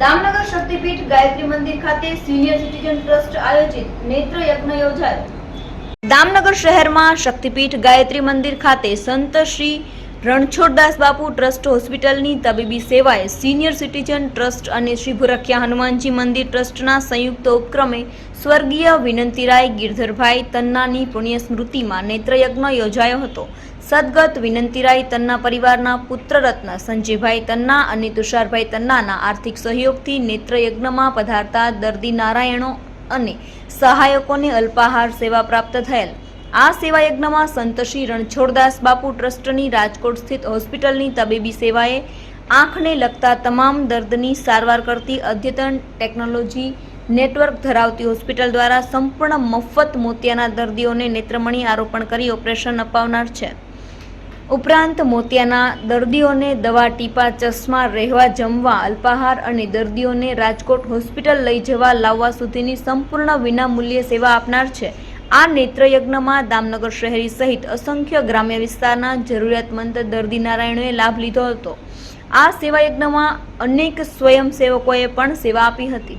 દામનગર શક્તિપીઠ ગાયત્રી મંદિર ખાતે senior citizen trust આયોજિત નેત્ર યજ્ઞ યોજાયો. દામનગર શહેરમાં શક્તિપીઠ ગાયત્રી મંદિર ખાતે સંત શ્રી રણછોડદાસ બાપુ ટ્રસ્ટ હોસ્પિટલની તબીબી સેવાએ સિનિયર સિટીઝન ટ્રસ્ટ અને શ્રી ભુરખિયા હનુમાનજી મંદિર ટ્રસ્ટના સંયુક્ત ઉપક્રમે સ્વર્ગીય વિનંતીરાય ગિરધરભાઈ તન્નાની પુણ્ય સ્મૃતિમાં નેત્રયજ્ઞ યોજાયો હતો. સદગત વિનંતીરાય તન્ના પરિવારના પુત્રરત્ન સંજયભાઈ તન્ના અને તુષારભાઈ તન્નાના આર્થિક સહયોગથી નેત્રયજ્ઞમાં પધારતા દર્દી નારાયણો અને સહાયકોને અલ્પાહાર સેવા પ્રાપ્ત થયેલ. આ સેવાયજ્ઞમાં સંત શ્રી રણછોડદાસ બાપુ ટ્રસ્ટની રાજકોટ સ્થિત હોસ્પિટલની તબીબી સેવાએ આંખને લગતા તમામ દર્દની સારવાર કરતી અદ્યતન ટેકનોલોજી નેટવર્ક ધરાવતી હોસ્પિટલ દ્વારા સંપૂર્ણ મફત મોતિયાના દર્દીઓને નેત્રમણી આરોપણ કરી ઓપરેશન અપાવનાર છે. ઉપરાંત મોતિયાના દર્દીઓને દવા, ટીપા, ચશ્મા, રહેવા, જમવા, અલ્પાહાર અને દર્દીઓને રાજકોટ હોસ્પિટલ લઈ જવા લાવવા સુધીની સંપૂર્ણ વિનામૂલ્યે સેવા આપનાર છે. આ નેત્રયજ્ઞમાં દામનગર શહેરી સહિત અસંખ્ય ગ્રામ્ય વિસ્તારના જરૂરિયાતમંદ દર્દી નારાયણોએ લાભ લીધો હતો. આ સેવાયજ્ઞમાં અનેક સ્વયંસેવકોએ પણ સેવા આપી હતી.